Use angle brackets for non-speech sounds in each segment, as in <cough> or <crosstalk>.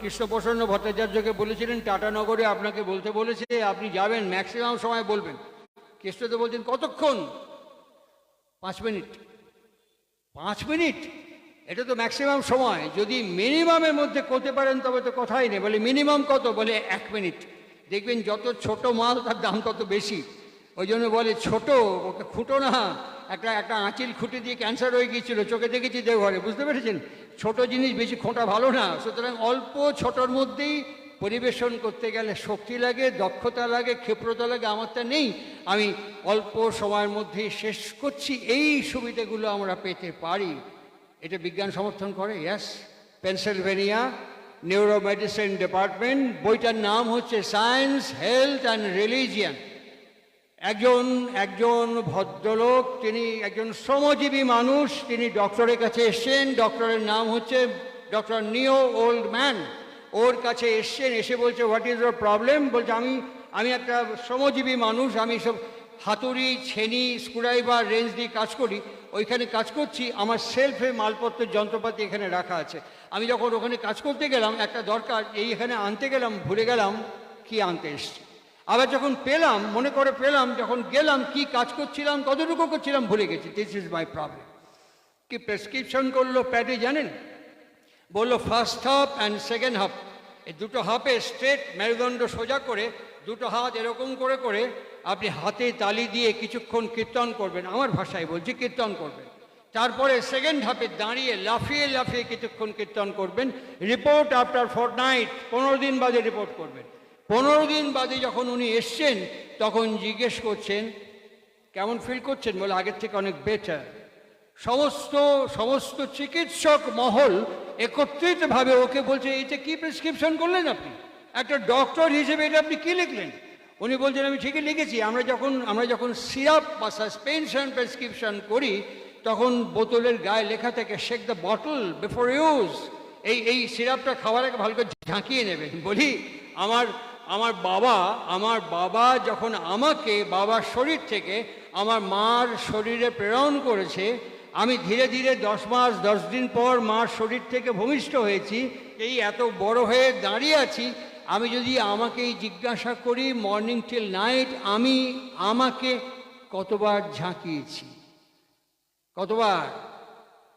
কৃষ্ণপ্রসন্ন ভট্টাচার্যকে বলেছিলেন টাটানগরে আপনাকে বলতে বলেছে, আপনি যাবেন ম্যাক্সিমাম সময় বলবেন। কৃষ্ণ তো বলছেন, কতক্ষণ? পাঁচ মিনিট। পাঁচ মিনিট? এটা তো ম্যাক্সিমাম সময়। যদি মিনিমামের মধ্যে করতে পারেন, তবে তো কথাই নেই। বলে মিনিমাম কত? বলে, এক মিনিট। দেখবেন যত ছোট মাল, তার দাম তত বেশি। ওই জন্য বলে, ছোট, ওকে খুঁটো না। একটা একটা আঁচিল খুঁটে দিয়ে ক্যান্সার হয়ে গিয়েছিল, চোখে দেখেছি দেওঘরে। বুঝতে পেরেছেন? ছোট জিনিস বেশি খোঁটা ভালো না। সুতরাং অল্প ছোটর মধ্যেই পরিবেশন করতে গেলে শক্তি লাগে, দক্ষতা লাগে, ক্ষিপ্রতা লাগে আমার তা নেই। আমি অল্প সময়ের মধ্যেই শেষ করছি। এই সুবিধাগুলো আমরা পেতে পারি। এটা বিজ্ঞান সমর্থন করে ইয়াস পেনসিলভেনিয়া নিউরোমেডিসিন ডিপার্টমেন্ট বইটার নাম হচ্ছে সায়েন্স হেলথ অ্যান্ড রিলিজিয়ান একজন একজন ভদ্রলোক, তিনি একজন শ্রমজীবী মানুষ, তিনি ডক্টরের কাছে এসছেন, ডক্টরের নাম হচ্ছে ডক্টর নিও ওল্ড ম্যান। ওর কাছে এসছেন, এসে বলছে হোয়াট ইজ ওর প্রবলেম বলছে, আমি আমি একটা শ্রমজীবী মানুষ, আমি সব হাতুড়ি, ছেনি, স্ক্রুড্রাইভার, রেঞ্জ দিয়ে কাজ করি, ওইখানে কাজ করছি, আমার সেলফে মালপত্রের যন্ত্রপাতি এখানে রাখা আছে। আমি যখন ওখানে কাজ করতে গেলাম, একটা দরকার এই এখানে আনতে গেলাম, ভুলে গেলাম, কি আনতে এসছি? আবার যখন পেলাম, মনে করে পেলাম, যখন গেলাম, কি কাজ করছিলাম, কতটুকু করছিলাম, ভুলে গেছি। দিস ইজ মাই প্রবলেম কি প্রেসক্রিপশন করল প্যাডে জানেন? বলল first half and second half এই দুটো হাফে স্ট্রেট মেরুদণ্ড সোজা করে, দুটো হাত এরকম করে করে আপনি হাতে তালি দিয়ে কিছুক্ষণ কীর্তন করবেন। আমার ভাষায় বলছি, কীর্তন করবেন। তারপরে সেকেন্ড হাফে দাঁড়িয়ে লাফিয়ে লাফিয়ে কিছুক্ষণ কীর্তন করবেন। রিপোর্ট আফটার ফোর নাইট পনেরো দিন বাদে রিপোর্ট করবেন। পনেরো দিন বাদে যখন উনি এসছেন, তখন জিজ্ঞেস করছেন, কেমন ফিল করছেন? বলে, আগের থেকে অনেক বেটার সমস্ত সমস্ত চিকিৎসক মহল একত্রিতভাবে ওকে বলছে, এটা কি প্রেসক্রিপশন করলেন আপনি? একটা ডক্টর হিসেবে এটা আপনি কি লিখলেন? উনি বলছেন, আমি ঠিকই লিখেছি। আমরা যখন আমরা যখন সিরাপ বা সাসপেনশন প্রেসক্রিপশন করি, তখন বোতলের গায়ে লেখা থাকে shake the bottle before use এই এই সিরাপটা খাওয়ার আগে ভালো করে ঝাঁকিয়ে নেবেন। বলি, আমার আমার বাবা আমার বাবা যখন আমাকে বাবার শরীর থেকে আমার মার শরীরে প্রেরণ করেছে, আমি ধীরে ধীরে দশ মাস, দশ দিন পর মার শরীর থেকে ভূমিষ্ঠ হয়েছি, এই এত বড় হয়ে দাঁড়িয়ে আছি, আমি যদি আমাকেই জিজ্ঞাসা করি মর্নিং টিল নাইট আমি আমাকে কতবার ঝাঁকিয়েছি? কতবার?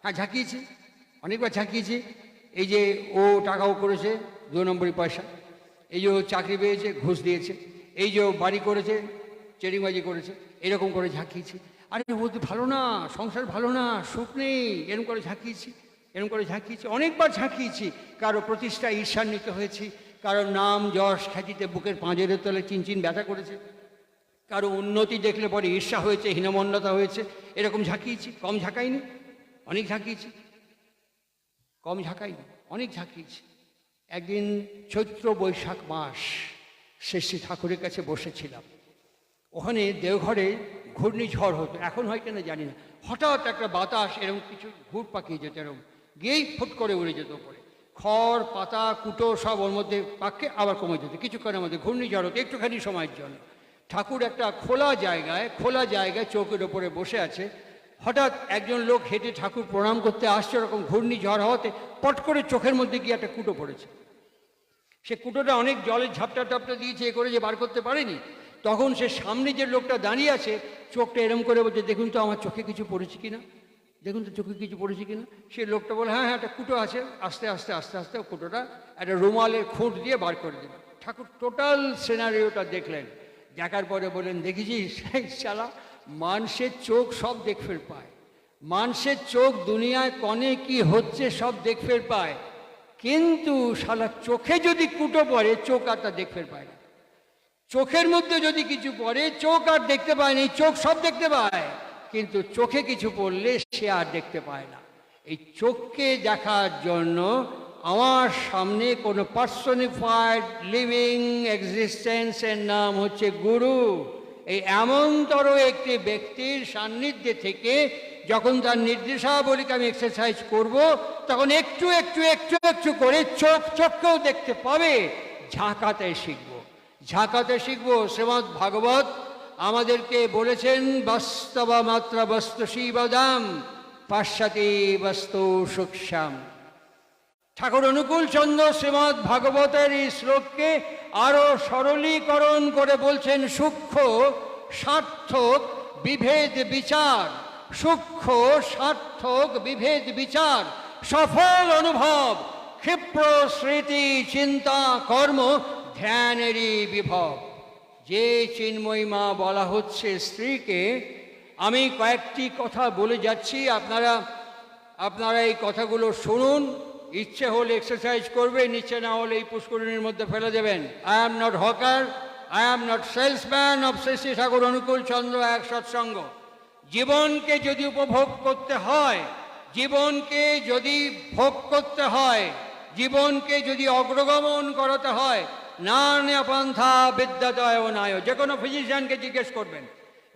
হ্যাঁ ঝাঁকিয়েছি, অনেকবার ঝাঁকিয়েছি। এই যে ও টাকাও করেছে, দু নম্বরই পয়সা। এই যে চাকরি পেয়েছে, ঘুষ দিয়েছে, এই যে বাড়ি করেছে, চেরিংবাজি করেছে, এরকম করে ঝাঁকিয়েছি। আরে ও তো ভালো না, সংসার ভালো না, সুখ নেই, এরকম করে ঝাঁকিয়েছি, এরকম করে ঝাঁকিয়েছি, অনেকবার ঝাঁকিয়েছি। কারও প্রতিষ্ঠা ঈর্ষান্বিত হয়েছি, কারও নাম, যশ, খ্যাতিতে বুকের পাঁজরের তলে চিনচিন ব্যথা করেছে। কারও উন্নতি দেখলে পরে ঈর্ষা হয়েছে, হীনমন্যতা হয়েছে, এরকম ঝাঁকিয়েছি, কম ঝাঁকাইনি, অনেক ঝাঁকিয়েছি, কম ঝাঁকাইনি, অনেক ঝাঁকিয়েছি। একদিন চৈত্র বৈশাখ মাস শ্রী শ্রী ঠাকুরের কাছে বসেছিলাম। ওখানে দেওঘরে ঘূর্ণিঝড় হতো, এখন হয় কিনা জানি না। হঠাৎ একটা বাতাস এরকম কিছু ঘুর পাকিয়ে যেত এরকম, গিয়েই ফুট করে উড়ে যেত উপরে। খড়, পাতা, কুটো সব ওর মধ্যে পাককে আবার কমে যেত। কিছুক্ষণের মধ্যে ঘূর্ণিঝড় হতো, একটুখানি সময়ের জন্য। ঠাকুর একটা খোলা জায়গায় খোলা জায়গায় চৌকের ওপরে বসে আছে। হঠাৎ একজন লোক হেঁটে ঠাকুর প্রণাম করতে আসছে, ওরকম ঘূর্ণিঝড় হওয়াতে পট করে চোখের মধ্যে গিয়ে একটা কুটো পড়েছে। সে কুটোটা অনেক জলের ঝাপটা টাপটা দিয়েছে, এ করে যে বার করতে পারেনি। তখন সে সামনে যে লোকটা দাঁড়িয়ে আছে, চোখটা এরম করে বলছে, দেখুন তো, আমার চোখে কিছু পড়েছে কিনা? দেখুন তো, চোখে কিছু পড়েছে কিনা? সে লোকটা বলে হ্যাঁ হ্যাঁ একটা কুটো আছে। আস্তে আস্তে আস্তে আস্তে কুটোটা একটা রুমালের খুঁট দিয়ে বার করে দিল। ঠাকুর টোটাল সিনারিওটা দেখলেন। দেখার পরে বলেন দেখেছিস শালা, মানুষের চোখ সব দেখ ফের পায়। মানুষের চোখ দুনিয়ায় কনে কি হচ্ছে সব দেখ ফের পায়। কিন্তু শালা চোখে যদি কুটো পড়ে, চোখ আর তা দেখতে পায় না। চোখের মধ্যে যদি কিছু পড়ে, চোখ আর দেখতে পায় না। চোখ সব দেখতে পায়, কিন্তু চোখে কিছু পড়লে সে আর দেখতে পায় না। এই চোখকে দেখার জন্য আমার সামনে কোনো পার্সনিফাইড লিভিং এক্সিস্টেন্সের নাম হচ্ছে গুরু। এই এমনতর একটি ব্যক্তির সান্নিধ্যে থেকে যখন তার নির্দেশাবলীকে আমি এক্সারসাইজ করব, তখন একটু একটু একটু একটু করে চোখ, চোখকেও দেখতে পাবে, ঝাঁকাতে শিখব। ঝাঁকাতে শিখব, শ্রীমৎ ভাগবত আমাদেরকে বলেছেন, বাস্তবা মাত্রা বস্তু শিবদাম, পাশ্চাতি বস্তু সুক্ষাম ঠাকুর অনুকূল চন্দ্র শ্রীমৎ ভাগবতের এই শ্লোককে আরও সরলীকরণ করে বলছেন, সূক্ষ্ম, সার্থক, বিভেদ, বিচার। সূক্ষ্ম, সার্থক, বিভেদ, বিচার, সফল অনুভব, ক্ষিপ্র স্মৃতি, চিন্তা, কর্ম, ধ্যানেরই বিভব। যে চিন্ময়ীমা বলা হচ্ছে স্ত্রীকে, আমি কয়েকটি কথা বলে যাচ্ছি, আপনারা আপনারা এই কথাগুলো শুনুন, ইচ্ছে হলে এক্সারসাইজ করবেন, ইচ্ছে না হলে এই পুষ্করিণীর মধ্যে ফেলে দেবেন। I am not hawker I am not salesman of Shri Thakur, Anukul Chandra এক সৎসঙ্গ। জীবনকে যদি উপভোগ করতে হয়, জীবনকে যদি ভোগ করতে হয়, জীবনকে যদি অগ্রগমন করাতে হয় না পন্থা বিদ্যাদয় নায় যে কোনো ফিজিশিয়ানকে জিজ্ঞেস করবেন।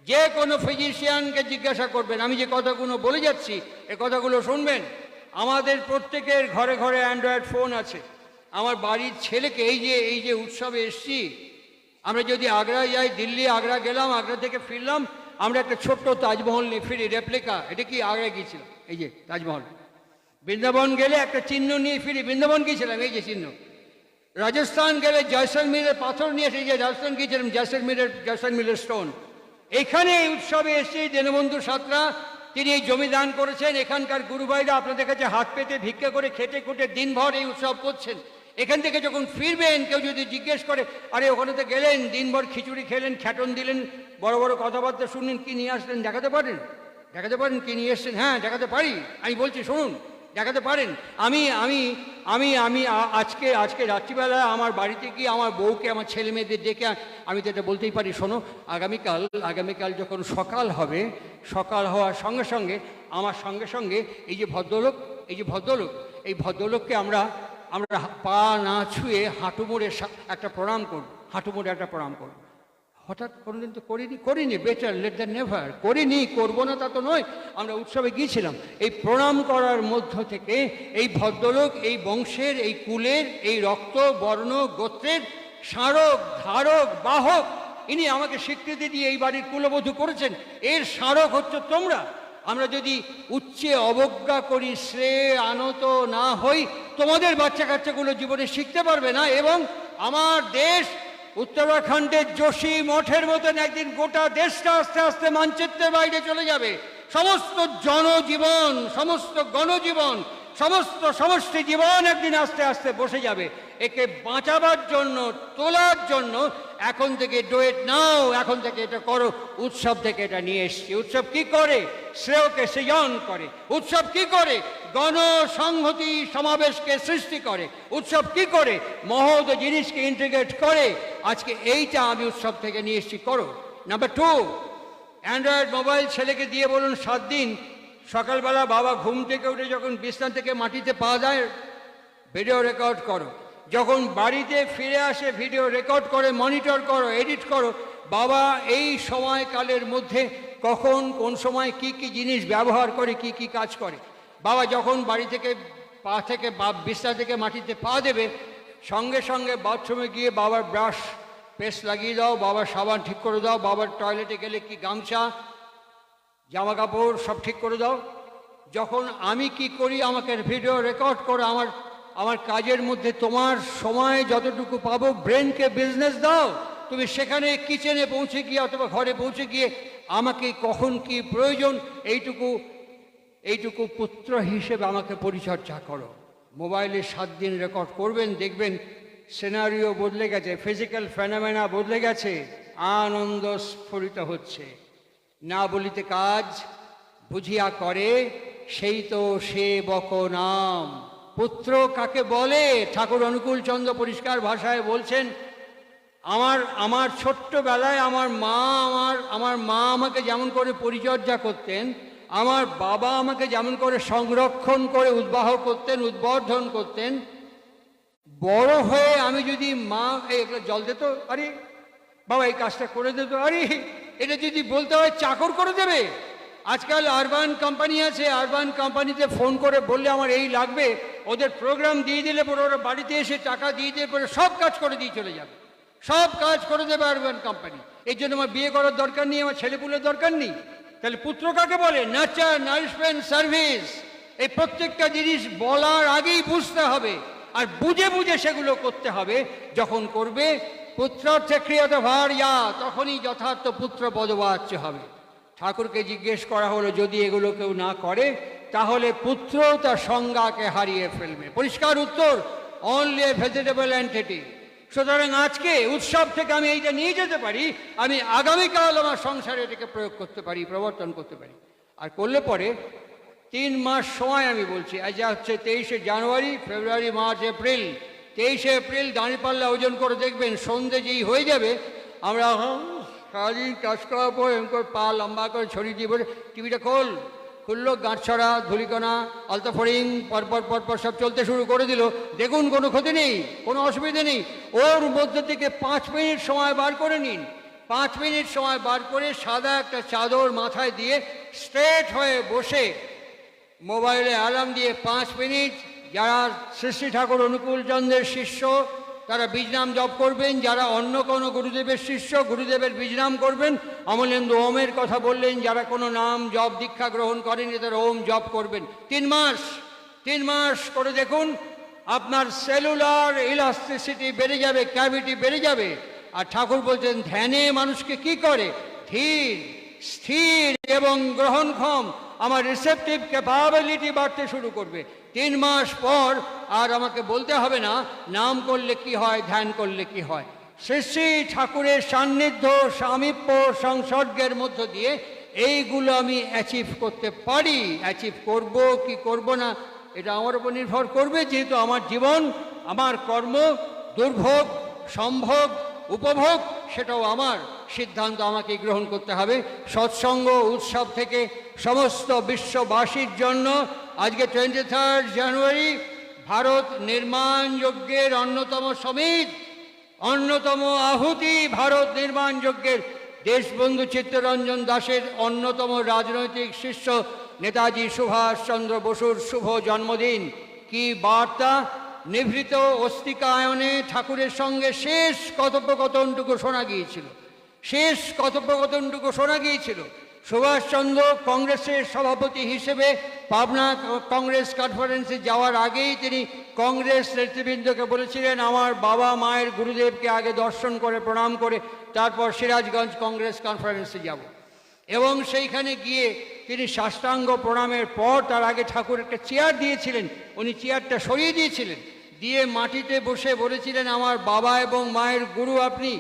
যে কোনো ফিজিশিয়ানকে জিজ্ঞাসা করবেন। আমি যে কথাগুলো বলে যাচ্ছি, এ কথাগুলো শুনবেন? আমাদের প্রত্যেকের ঘরে ঘরে অ্যান্ড্রয়েড ফোন আছে। আমার বাড়ির ছেলেকে এই যে এই যে উৎসবে এসছি, আমরা যদি আগ্রা যাই, দিল্লি, আগ্রা গেলাম, আগ্রা থেকে ফিরলাম আমরা একটা ছোট্ট তাজমহল নিয়ে ফিরি রেপ্লিকা এটা কি আগে গিয়েছিলাম? এই যে, তাজমহল। বৃন্দাবন গেলে একটা চিহ্ন নিয়ে ফিরি, বৃন্দাবন গিয়েছিলাম, এই যে চিহ্ন। রাজস্থান গেলে জয়সলমীরের পাথর নিয়ে এসে যে রাজস্থান গিয়েছিলাম জয়সলমীরের জয়সলমীরের স্টোন এখানে এই উৎসবে এসে দীনবন্ধু সাতরা, তিনি এই জমি দান করেছেন। এখানকার গুরুভাইরা আপনাদের কাছে হাত পেতে, ভিক্ষা করে, খেটে খুঁটে দিনভর এই উৎসব করছেন। এখান থেকে যখন ফিরবেন, কেউ যদি জিজ্ঞেস করে, আরে, ওখানে তো গেলেন, দিনভর খিচুড়ি খেলেন খ্যাটন দিলেন বড় বড় কথাবার্তা শুনলেন, কি নিয়ে আসলেন দেখাতে পারেন? দেখাতে পারেন কি নিয়ে এসছেন? হ্যাঁ দেখাতে পারি। আমি বলছি, শুনুন, দেখাতে পারেন। আমি আমি আমি আমি আজকে আজকে রাত্রিবেলা আমার বাড়িতে গিয়ে আমার বউকে, আমার ছেলে মেয়েদের ডেকে আমি তো এটা বলতেই পারি, শোনো, আগামীকাল আগামীকাল যখন সকাল হবে, সকাল হওয়ার সঙ্গে সঙ্গে, আমার সঙ্গে সঙ্গে এই যে ভদ্রলোক, এই যে ভদ্রলোক, এই ভদ্রলোককে আমরা আমরা পা না ছুঁয়ে হাঁটু মোড়ে একটা প্রণাম করব, হাঁটু মোড়ে একটা প্রণাম করব। হঠাৎ কোনোদিন তো করিনি করিনি বেটার লেট দ্য নেভার করিনি, করব না তা তো নয়। আমরা উৎসবে গিয়েছিলাম। এই প্রণাম করার মধ্য থেকে এই ভদ্রলোক, এই বংশের, এই কুলের, এই রক্ত, বর্ণ, গোত্রের স্মারক, ধারক, বাহক, ইনি আমাকে স্বীকৃতি দিয়ে এই বাড়ির কুলবধূ করেছেন। এর স্মারক হচ্ছে তোমরা। আমরা যদি উচ্চে অবজ্ঞা করি, শ্রেয় আনত না হই, তোমাদের বাচ্চা কাচ্চাগুলো জীবনে শিখতে পারবে না এবং আমার দেশ উত্তরাখণ্ডের যোশী মঠের মতন একদিন গোটা দেশটা আস্তে আস্তে মানচিত্রের বাইরে চলে যাবে। সমস্ত জনজীবন, সমস্ত গণজীবন, সমস্ত সমষ্টি জীবন একদিন আস্তে আস্তে বসে যাবে। একে বাঁচাবার জন্য, তোলার জন্য এখন থেকে ডোয়েট নাও এখন থেকে এটা করো। উৎসব থেকে এটা নিয়ে এসছি। উৎসব কি করে? শ্রেয়কে সৃজন করে। উৎসব কি করে? গণসংহতি সমাবেশকে সৃষ্টি করে। উৎসব কি করে? মহৎ জিনিসকে ইন্টিগ্রেট করে। আজকে এইটা আমি উৎসব থেকে নিয়ে এসছি। করো। নাম্বার টু অ্যান্ড্রয়েড মোবাইল ছেলেকে দিয়ে বলুন সাত দিন। সকালবেলা বাবা ঘুম থেকে উঠে যখন বিছনা থেকে মাটিতে পাওয়া যায় ভিডিও রেকর্ড করো। যখন বাড়িতে ফিরে আসে ভিডিও রেকর্ড করে, মনিটর করো, এডিট করো, বাবা, এই সময়কালের মধ্যে কখন, কোন সময় কি কি জিনিস ব্যবহার করে, কি কি কাজ করে? বাবা যখন বাড়ি থেকে পা থেকে বা, বিছনা থেকে মাটিতে পা দেবে, সঙ্গে সঙ্গে বাথরুমে গিয়ে বাবার ব্রাশ, পেস্ট লাগিয়ে দাও, বাবার সাবান ঠিক করে দাও, বাবার টয়লেটে গেলে কি গামছা জামা কাপড় সব ঠিক করে দাও? যখন আমি কি করি, আমাকে ভিডিও রেকর্ড করে আমার আমার কাজের মধ্যে তোমার সময় যতটুকু পাবো, ব্রেনকে বিজনেস দাও। তুমি সেখানে কিচেনে পৌঁছে গিয়ে অথবা ঘরে পৌঁছে গিয়ে আমাকে কখন কি প্রয়োজন, এইটুকু এইটুকু পুত্র হিসেবে আমাকে পরিচর্যা করো। মোবাইলে সাত দিন রেকর্ড করবেন, দেখবেন সিনারিও বদলে গেছে ফিজিক্যাল ফেনামেনা বদলে গেছে, আনন্দ স্ফুরিত হচ্ছে। না বলিতে কাজ বুঝিয়া করে, সেই তো সে বক নাম পুত্র কাকে বলে? ঠাকুর অনুকূল চন্দ্র পরিষ্কার ভাষায় বলছেন, আমার আমার ছোট্টবেলায় আমার মা আমার আমার মা আমাকে যেমন করে পরিচর্যা করতেন, আমার বাবা আমাকে যেমন করে সংরক্ষণ করে উদ্বাহ করতেন, উদ্বর্ধন করতেন, বড় হয়ে আমি যদি মা জল দিত আরে, বাবা এই কাজটা করে দিত আরে, এটা যদি বলতে হয় চাকর করে দেবে। আজকাল আরবান কোম্পানি আছে আরবান কোম্পানিতে ফোন করে বললে আমার এই লাগবে, ওদের প্রোগ্রাম দিয়ে দিলে পরে ওরা বাড়িতে এসে টাকা দিয়ে দিয়ে পরে সব কাজ করে দিয়ে চলে যাবে। সব কাজ করে দেবে আরবান কোম্পানি এই জন্য আমার বিয়ে করার দরকার নেই, আমার ছেলেপুলের দরকার নেই। তাহলে পুত্র কাকে বলে? Nurture nourishment service. এই প্রত্যেকটা জিনিস বলার আগেই বুঝতে হবে। আর বুঝে বুঝে সেগুলো করতে হবে। যখন করবে, পুত্রার্থে ক্রিয়ত ভার, ইয়া, তখনই যথার্থ পুত্র পদবাচ্য হবে। ঠাকুরকে জিজ্ঞেস করা হলো, যদি এগুলো কেউ না করে, তাহলে পুত্র তার সংজ্ঞাকে হারিয়ে ফেলবে। পরিষ্কার উত্তর অনলি এ ভেজিটেবল অ্যান্টিটি সুতরাং আজকে উৎসব থেকে আমি এইটা নিয়ে যেতে পারি, আমি আগামীকাল আমার সংসারে এটাকে প্রয়োগ করতে পারি, প্রবর্তন করতে পারি। আর করলে পরে তিন মাস সময় আমি বলছি, আজ হচ্ছে তেইশে জানুয়ারি, ফেব্রুয়ারি, মার্চ, এপ্রিল। তেইশে এপ্রিল, দাঁড়িপাল্লা ওজন করে দেখবেন, সন্ধে যেই হয়ে যাবে, আমরা সারাদিন কাজ করার পর এরকম করে পা লম্বা করে ছড়িয়ে দিয়ে বলে, টিভিটা খোল। খুললো, গাঁটছড়া, ধুলিকণা আলতাফরিং পরপর পরপর সব চলতে শুরু করে দিল। দেখুন, কোনো ক্ষতি নেই, কোনো অসুবিধা নেই। ওর মধ্যে থেকে পাঁচ মিনিট সময় বার করে নিন। পাঁচ মিনিট সময় বার করে সাদা একটা চাদর মাথায় দিয়ে স্ট্রেট হয়ে বসে মোবাইলে অ্যালার্ম দিয়ে পাঁচ মিনিট, যারা সৃষ্টি ঠাকুর অনুকূল চন্দ্রের শিষ্য তারা বীজনাম জপ করবেন, যারা অন্য কোনো গুরুদেবের শিষ্য গুরুদেবের বীজনাম করবেন। অমলেন্দু ওমের কথা বললেন, যারা কোনো নাম জপ দীক্ষা গ্রহণ করেনি তারা ওম জপ করবেন। তিন মাস তিন মাস করে দেখুন, আপনার সেলুলার ইলাস্টিসিটি বেড়ে যাবে, ক্যাভিটি বেড়ে যাবে। আর ঠাকুর বলছেন, ধ্যানে মানুষকে কি করে? ধীর, স্থির এবং গ্রহণক্ষম। আমার রিসেপটিভ ক্যাপাবিলিটি বাড়তে শুরু করবে। তিন মাস পর আর আমাকে বলতে হবে না, নাম করলে কি হয়, ধ্যান করলে কি হয়। শ্রী শ্রী ঠাকুরের সান্নিধ্য সামীপ্য সংসর্গের মধ্য দিয়ে এইগুলো আমি অ্যাচিভ করতে পারি। অ্যাচিভ করব কি করব না, এটা আমার উপর নির্ভর করবে। যেহেতু আমার জীবন, আমার কর্ম দুর্ভোগ, সম্ভোগ, উপভোগ, সেটাও আমার। সিদ্ধান্ত আমাকে গ্রহণ করতে হবে। সৎসঙ্গ উৎসব থেকে সমস্ত বিশ্ববাসীর জন্য আজকে টোয়েন্টি থার্ড জানুয়ারি ভারত নির্মাণ যজ্ঞের অন্যতম সমিত অন্যতম আহুতি ভারত নির্মাণ যজ্ঞের দেশবন্ধু চিত্তরঞ্জন দাসের অন্যতম রাজনৈতিক শিষ্য নেতাজি সুভাষচন্দ্র বসুর শুভ জন্মদিন। কি বার্তা? নিভৃত অস্তিকায়নে ঠাকুরের সঙ্গে শেষ কথোপকথনটুকু শোনা গিয়েছিল। শেষ কথোপকথনটুকু শোনা গিয়েছিল। সুভাষচন্দ্র কংগ্রেসের সভাপতি হিসেবে পাবনা কংগ্রেস কনফারেন্সে যাওয়ার আগেই তিনি কংগ্রেস নেতৃবৃন্দকে বলেছিলেন, আমার বাবা মায়ের গুরুদেবকে আগে দর্শন করে, প্রণাম করে, তারপর সিরাজগঞ্জ কংগ্রেস কনফারেন্সে যাব। এবং সেইখানে গিয়ে তিনি সাষ্টাঙ্গ প্রণামের পর তার আগে ঠাকুর একটা চেয়ার দিয়েছিলেন। উনি চেয়ারটা সরিয়ে দিয়েছিলেন। দিয়ে মাটিতে বসে বলেছিলেন, আমার বাবা এবং মায়ের গুরু আপনি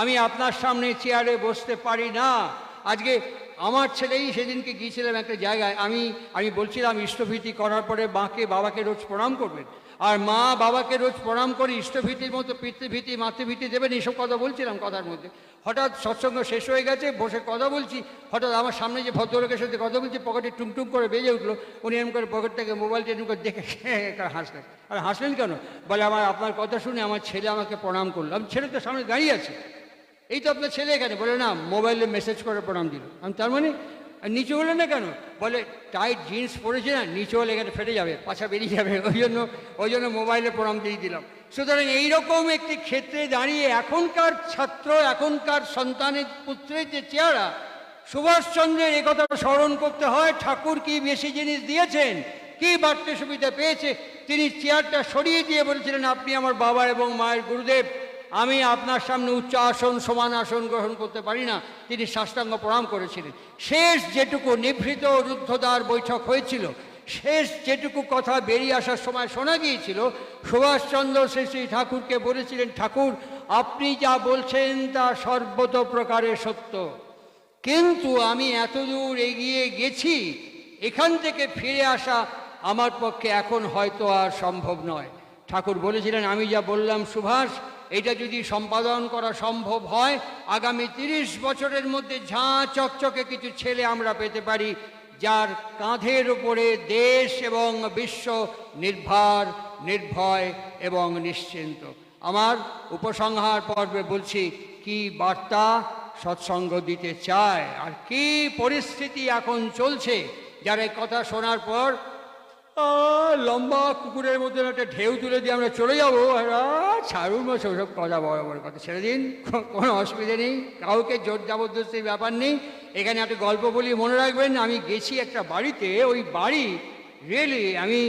আমি আপনার সামনে চেয়ারে বসতে পারি না। আজকে আমার ছেলেই সেদিনকে গিয়েছিলাম একটা জায়গায়। আমি আমি বলছিলাম, ইষ্টভীতি করার পরে মাকে, বাবাকে রোজ প্রণাম করবেন। আর মা বাবাকে রোজ প্রণাম করে ইষ্টভীতির মতো পিতৃভীতি, মাতৃভীতি দেবেন এইসব কথা বলছিলাম কথার মধ্যে। হঠাৎ সৎসঙ্গ শেষ হয়ে গেছে, বসে কথা বলছি। হঠাৎ আমার সামনে যে ভদ্রলোকের সাথে কথা বলছি, পকেটে টুমটুম করে বেজে উঠল। উনি এরকম করে পকেট থেকে মোবাইলটা এরকম করে দেখে হাসলেন। আর হাসলেন কেন? বলে, আমার, আপনার কথা শুনে আমার ছেলে আমাকে প্রণাম করল। আমি ছেলে তো সামনে দাঁড়িয়ে আছে। এই তো আপনার ছেলে এখানে। বলে, না মোবাইলে মেসেজ করে প্রণাম দিল। আমি তার মানে নিচু হলে না কেন? বলে টাইট জিন্স পরেছে না, নিচু হলে এখানে ফেটে যাবে, পাছা বেরিয়ে যাবে। ওই জন্য ওই জন্য মোবাইলে প্রণাম দিয়ে দিলাম। সুতরাং এইরকম একটি ক্ষেত্রে দাঁড়িয়ে এখনকার ছাত্র, এখনকার সন্তানের পুত্রের যে চেহারা, সুভাষচন্দ্রের একথা স্মরণ করতে হয়, ঠাকুর কি বেশি জিনিস দিয়েছেন, কি বাড়তে সুবিধা পেয়েছে, তিনি চেয়ারটা সরিয়ে দিয়ে বলেছিলেন, আপনি আমার বাবা এবং মায়ের গুরুদেব। আমি আপনার সামনে উচ্চ আসন, সমান আসন গ্রহণ করতে পারি না। তিনি সাষ্টাঙ্গ প্রণাম করেছিলেন। শেষ যেটুকু নিভৃত রুদ্ধদ্বার বৈঠক হয়েছিল, শেষ যেটুকু কথা বেরিয়ে আসার সময় শোনা গিয়েছিল, সুভাষচন্দ্র শ্রী শ্রী ঠাকুরকে বলেছিলেন, ঠাকুর, আপনি যা বলছেন তা সর্বত প্রকারে সত্য। কিন্তু আমি এতদূর এগিয়ে গেছি, এখান থেকে ফিরে আসা আমার পক্ষে এখন হয়তো আর সম্ভব নয়। ঠাকুর বলেছিলেন, আমি যা বললাম সুভাষ এটা যদি সম্পাদন করা সম্ভব হয়, আগামী তিরিশ বছরের মধ্যে ঝাঁ চকচকে কিছু ছেলে আমরা পেতে পারি, যার কাঁধের উপরে দেশ এবং বিশ্ব নির্ভর, নির্ভয় এবং নিশ্চিন্ত। আমার উপসংহার পর্বে বলছি, কি বার্তা সৎসঙ্গ দিতে চায় আর কি পরিস্থিতি এখন চলছে? যার কথা শোনার পর লম্বা কুকুরের মধ্যে একটা ঢেউ তুলে দিয়ে আমরা চলে যাব। ছাড়ুন না সেসব কথা বড় বড় কথা। ছেড়ে দিন কোনো অসুবিধে নেই। কাউকে জোর জবরদস্তির ব্যাপার নেই। এখানে একটা গল্প বলি, মনে রাখবেন, আমি গেছি একটা বাড়িতে, ওই বাড়ি রিয়েলি আমি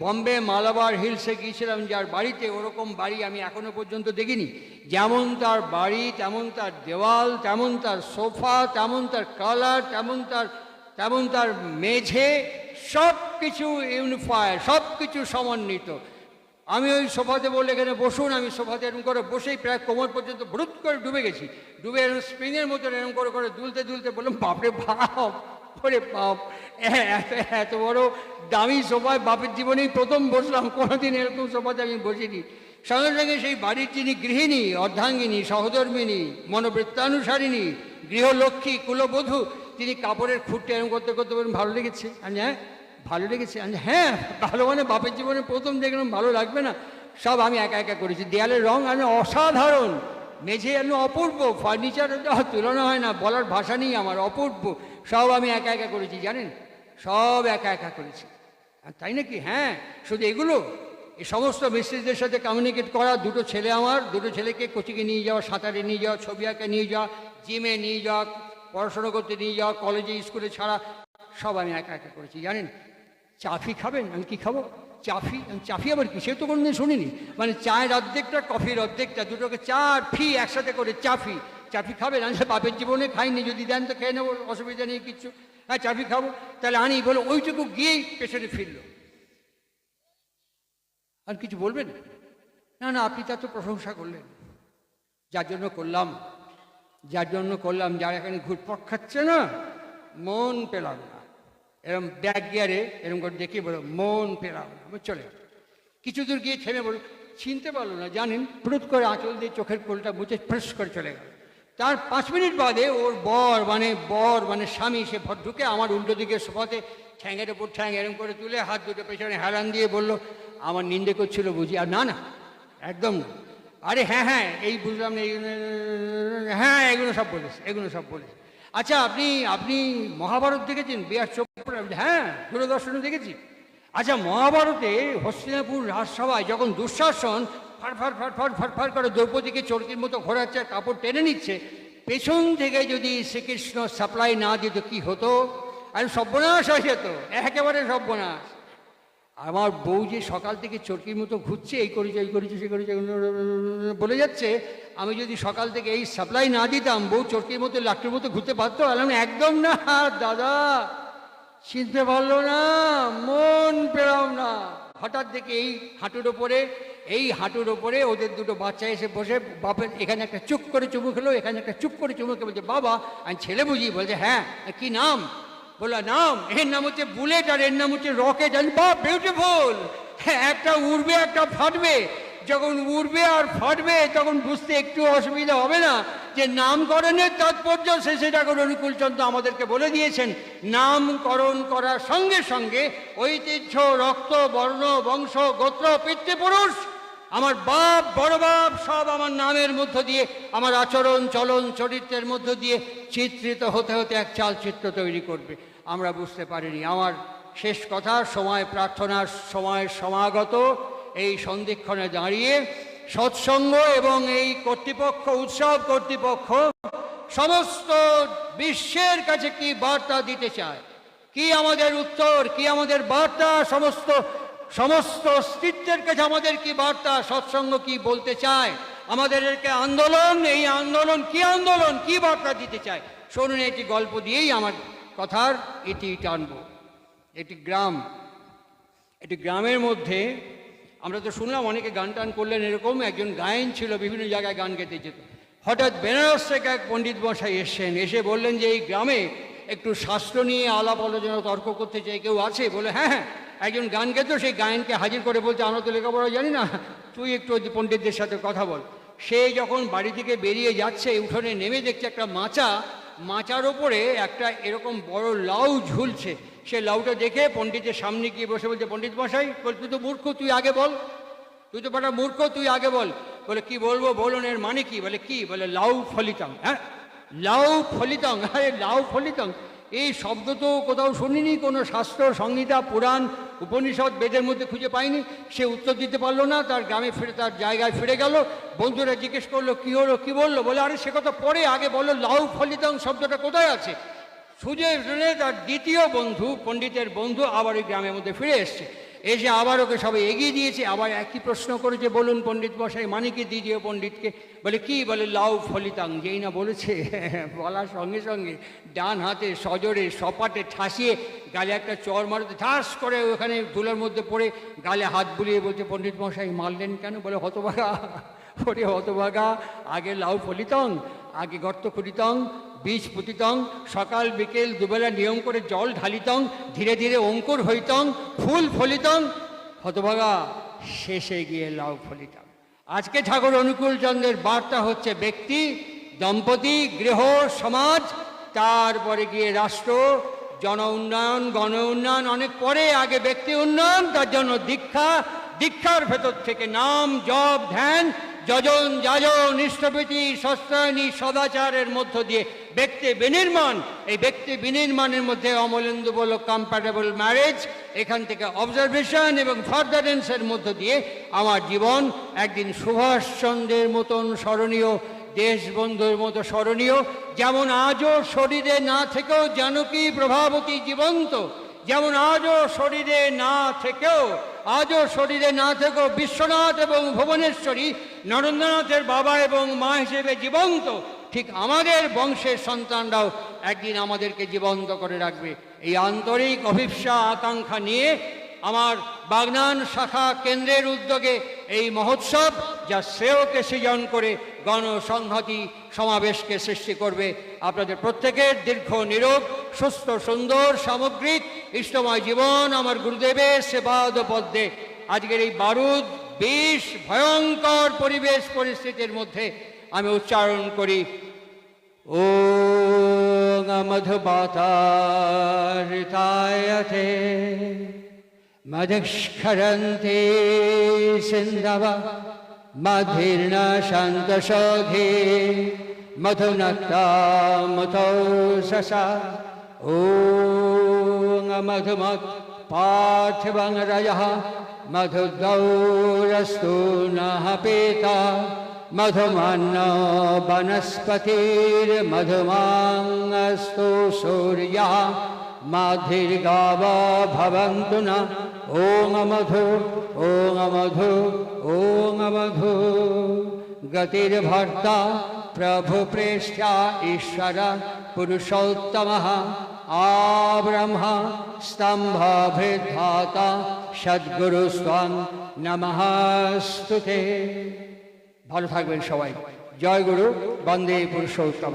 বম্বে মালাবার হিলসে গিয়েছিলাম, যার বাড়িতে ওরকম বাড়ি আমি এখনও পর্যন্ত দেখিনি। যেমন তার বাড়ি, তেমন তার দেওয়াল, তেমন তার সোফা, তেমন তার কালার, তেমন তার তেমন তার মেঝে সব কিছু ইউনিফায়ার সব কিছু সমন্বিত। আমি ওই সোফাতে বলে এখানে বসুন, আমি সোফাতে এরকম করে বসেই প্রায় কোমর পর্যন্ত ভ্রুত করে ডুবে গেছি। ডুবে এরকম স্প্রিংয়ের মতো এরকম করে করে দুলতে দুলতে বললাম, বাপরে বাপ, ওরে বাপ এত এত বড় দামি সোফায় বাপের জীবনেই প্রথম বসলাম, কোনোদিন এরকম সোফাতে আমি বসিনি। সঙ্গে সঙ্গে সেই বাড়ির যিনি গৃহিণী, অর্ধাঙ্গিনী, সহধর্মিনী, মনোবৃত্তানুসারিণী, গৃহলক্ষ্মী, কুলবধূ তিনি কাপড়ের খুঁটটা এরকম করতে করতে বলেন ভালো লেগেছে? আমি হ্যাঁ ভালো লেগেছে। আমি হ্যাঁ ভালো মানে বাপের জীবনে প্রথম দেখলাম, ভালো লাগবে না। সব আমি একা একা করেছি। দেয়ালের রং আমি অসাধারণ, মেঝে যেন অপূর্ব ফার্নিচারের তুলনা হয় না, বলার ভাষা নেই আমার, অপূর্ব। সব আমি একা একা করেছি, জানেন? সব একা একা করেছি। তাই নাকি? হ্যাঁ শুধু এগুলো? এই সমস্ত মিস্ত্রিদের সাথে কমিউনিকেট করা, দুটো ছেলে আমার, দুটো ছেলেকে কোচিংয়ে নিয়ে যাওয়া, সাঁতারে নিয়ে যাওয়া, ছবি আঁকে নিয়ে যাওয়া জিমে নিয়ে যাওয়া পড়াশোনা করতে নিয়ে যাওয়া কলেজে স্কুলে ছাড়া সব আমি একা একা করেছি, জানেন? চাফি খাবেন, আমি কী খাব? চাফি চাফি আবার কি সে তো কোনোদিন শুনিনি? মানে চায়ের অর্ধেকটা, কফির অর্ধেকটা, দুটোকে চা ফি একসাথে করে চাফি। চাফি খাবেন? আমি বাপের জীবনে খাইনি, যদি দেন তো খেয়ে নেব, অসুবিধা নেই কিচ্ছু। হ্যাঁ চাফি খাব। তাহলে আনি বলে ওইটুকু গিয়েই পেছনে ফিরল। আর কিছু বলবেন? না না, আপনি তার তো প্রশংসা করলেন। যার জন্য করলাম। যার জন্য করলাম, যার এখানে ঘুরপক খাচ্ছে না, মন পেলাম না। এরকম ব্যাক গিয়ারে এরকম করে দেখে বলো, মন পেলাম না। চলে। কিছু দূর গিয়ে থেমে বলো, চিনতে পারল না, জানেন ফুরুত করে আঁচল দিয়ে চোখের কোলটা মুছে ফ্রেশ করে চলে গেল। তার পাঁচ মিনিট বাদে ওর বর মানে বর মানে স্বামী, সে ভর ঢুকে আমার উল্টো দিকে সোফাতে ঠ্যাঙের ওপর ঠ্যাং এরম করে তুলে হাত দুটো পেছনে হেলান দিয়ে বলল, আমার নিন্দে করছিল বুঝি? আর না না, একদম না। আরে হ্যাঁ হ্যাঁ এই বুঝলাম না হ্যাঁ এগুলো সব বলেছে এগুলো সব বলেছে আচ্ছা আপনি আপনি মহাভারত দেখেছেন? বিয়ার চোপড়া হ্যাঁ দূরদর্শনে দেখেছি। আচ্ছা মহাভারতে হস্তিনাপুর রাজসভায় যখন দুঃশাসন ফার ফার ফার ফার ফার ফার করে দ্রৌপদীকে চরকির মতো ঘোরাচ্ছে কাপড় টেনে নিচ্ছে, পেছন থেকে যদি শ্রীকৃষ্ণ সাপ্লাই না দিত, কি হতো? আর সর্বনাশ হয়ে যেত, একেবারে সর্বনাশ। আমার বউ যে সকাল থেকে চরকির মতো ঘুরছে, এই করেছে এই করেছে, সে করেছে, বলে যাচ্ছে, আমি যদি সকাল থেকে এই সাপ্লাই না দিতাম, বউ চরকির মতো লাট্টুর মতো ঘুরতে পারতো? আলাম একদম না, দাদা। চিনতে পারল না, মন পেলাম না। হঠাৎ দেখে এই হাঁটুর ওপরে, এই হাঁটুর ওপরে ওদের দুটো বাচ্চা এসে বসে, বাপের এখানে একটা চুপ করে চুমু খেলো, এখানে একটা চুপ করে চুমু খেয়ে বলছে, বাবা, আমি ছেলে বুঝি? বলছে হ্যাঁ কি নাম? বলল, নাম, এর নাম হচ্ছে বুলেট আর এর নাম হচ্ছে রকেট আর বা বিউটিফুল একটা উড়বে, একটা ফাটবে। যখন উড়বে আর ফাটবে, তখন বুঝতে একটু অসুবিধা হবে না। যে নামকরণের তাৎপর্য শেষে ঠাকুর অনুকূলচন্দ্র আমাদেরকে বলে দিয়েছেন। নামকরণ করার সঙ্গে সঙ্গে ঐতিহ্য, রক্ত, বর্ণ, বংশ, গোত্র, পিতৃপুরুষ, আমার বাপ, বড় বাপ, সব আমার নামের মধ্য দিয়ে, আমার আচরণ, চলন, চরিত্রের মধ্য দিয়ে চিত্রিত হতে হতে এক চালচিত্র তৈরি করবে। আমরা বুঝতে পারিনি। আমার শেষ কথা, সময় প্রার্থনার সময় সমাগত, এই সন্ধিক্ষণে দাঁড়িয়ে সৎসঙ্গ এবং এই কর্তৃপক্ষ, উৎসব কর্তৃপক্ষ সমস্ত বিশ্বের কাছে কি বার্তা দিতে চায়? কি আমাদের উত্তর, কি আমাদের বার্তা? সমস্ত সমস্ত অস্তিত্বের কাছে আমাদের কি বার্তা? সৎসঙ্গ কি বলতে চায়? আমাদেরকে আন্দোলন, এই আন্দোলন কি আন্দোলন? কি বার্তা দিতে চায়? শুনুন একটি গল্প দিয়েই আমার কথার ইতি টানব। একটি গ্রাম। একটি গ্রামের মধ্যে আমরা তো শুনলাম অনেকে গান টান করলেন এরকম, একজন গায়ন ছিল, বিভিন্ন জায়গায় গান গেতে যেত। হঠাৎ বেনারস থেকে এক পণ্ডিত মশাই এসছেন, এসে বললেন যে এই গ্রামে একটু শাস্ত্র নিয়ে আলাপ আলোচনা, তর্ক করতে চাই, কেউ আছে? বলে হ্যাঁ হ্যাঁ একজন গান গেত, সেই গায়নকে হাজির করে বলছে, আমরা তো লেখাপড়া জানি না, তুই একটু পণ্ডিতদের সাথে কথা বল। সে যখন বাড়ি থেকে বেরিয়ে যাচ্ছে, উঠোনে নেমে দেখছে একটা মাচা মাচার ওপরে একটা এরকম বড় লাউ ঝুলছে। সে লাউটা দেখে পণ্ডিতের সামনে গিয়ে বসে বলছে, পণ্ডিত মশাই বল তুই তো মূর্খ, তুই আগে বল। তুই তো বাটা মূর্খ, তুই আগে বল। বলে, কি বলব বলুন, এর মানে কি? বলে কি? বলে, লাউ ফলিতং। হ্যাঁ লাউ ফলিতং। আরে, লাউ ফলিতং? এই শব্দ তো কোথাও শুনিনি, কোনো শাস্ত্র, সংহিতা, পুরাণ, উপনিষদ, বেদের মধ্যে খুঁজে পায়নি সে উত্তর দিতে পারল না, তার গ্রামে ফিরে, তার জায়গায় ফিরে গেল। বন্ধুরা জিজ্ঞেস করল, কী হলো, কী বলল? বলে, আরে, সে কথা পরে আগে বলল লাউ ফলিতং শব্দটা কোথায় আছে? সুজে তার দ্বিতীয় বন্ধু, পণ্ডিতের বন্ধু, আবার ওই গ্রামের মধ্যে ফিরে এসছে। এসে আবার ওকে সবাই এগিয়ে দিয়েছে, আবার একই প্রশ্ন করেছে, বলুন পণ্ডিত মশাই মানে কি দ্বিতীয় পণ্ডিতকে? বলে, কি? বলে, লাউ ফলিতাং, যেই না বলেছে, <laughs> বলার সঙ্গে সঙ্গে ডান হাতে সজোরে, সপাটে ঠাসিয়ে গালে একটা চর মারতে ঠাস করে ওখানে ধুলোর মধ্যে পড়ে গালে হাত বুলিয়ে বলছে, পণ্ডিত মশাই, মারলেন কেন? বলে, হতভাগা। <laughs> ওরে হতভাগা, আগে লাউ ফলিতং, আগে গর্ত খুঁড়িতং বীজ পুতিতং, সকাল বিকেল দুবেলা নিয়ম করে জল ঢালিতং, ধীরে ধীরে অঙ্কুর হইতং, ফুল ফলিতং। হতভাগা, শেষে গিয়ে লাউ ফলিতং আজকে ঠাকুর অনুকূল চন্দ্রের বার্তা হচ্ছে ব্যক্তি, দম্পতি, গৃহ, সমাজ, তারপরে গিয়ে রাষ্ট্র, জন উন্নয়ন, গণ উন্নয়ন, অনেক পরে আগে ব্যক্তি উন্নয়ন, তার জন্য দীক্ষা, দীক্ষার ভেতর থেকে নাম জব ধ্যান যজন যাজন নিষ্ঠপ্রীতি সস্তায়নী সদাচারের মধ্য দিয়ে ব্যক্তি বিনির্মাণ, এই ব্যক্তি বিনির্মাণের মধ্যে অমলেন্দু বলল কম্প্যাটেবল ম্যারেজ এখান থেকে অবজারভেশন এবং ফার্দারেন্সের মধ্য দিয়ে আমার জীবন একদিন সুভাষচন্দ্রের মতন স্মরণীয় দেশবন্ধুর মতো স্মরণীয়, যেমন আজও শরীরে না থেকেও জানকী প্রভাবতী জীবন্ত, যেমন আজও শরীরে না থেকেও, আজও শরীরে না থেকেও বিশ্বনাথ এবং ভুবনেশ্বরী নরেন্দ্রনাথের বাবা এবং মা হিসেবে জীবন্ত, ঠিক আমাদের বংশের সন্তানরাও একদিন আমাদেরকে জীবন্ত করে রাখবে। এই আন্তরিক অভিপ্সা, আকাঙ্ক্ষা নিয়ে আমার বাগনান শাখা কেন্দ্রের উদ্যোগে এই মহোৎসব, যা শ্রেয়কে সৃজন করে গণসংহতি সমাবেশকে সৃষ্টি করবে। আপনাদের প্রত্যেকের দীর্ঘ নিরোগ, সুস্থ, সুন্দর, সামগ্রিক, ইষ্টময় জীবন আমার গুরুদেবের সেবাদ পদ্মে আজকের এই বারুদ বেশ ভয়ঙ্কর পরিবেশ পরিস্থিতির মধ্যে আমি উচ্চারণ করি। ও মধুবাতারিতায়তে মধুক্ষরন্তে সিন্ধবা মধীর্ণ শান্ত সৌধে মধুনক্তা মথৌ সসা ও মধুমৎ পার্থবং রজা मधुगौरस्तु नः पीता मधुमन्नो वनस्पतिर्मधुमाङ्गस्तु सूर्यः माधिर्गाव भवन्तु न ॐ मधु ॐ मधु ॐ मधु गतिर्भर्ता प्रभुप्रेष्ठा ईश्वर पुरुषोत्तमः आब्रह्म स्तम्भभृद्धाता সদ্গুরুস্বাং নমস্তুতে ভালো থাকবেন সবাই জয় গুরু বন্দে পুরুষোত্তম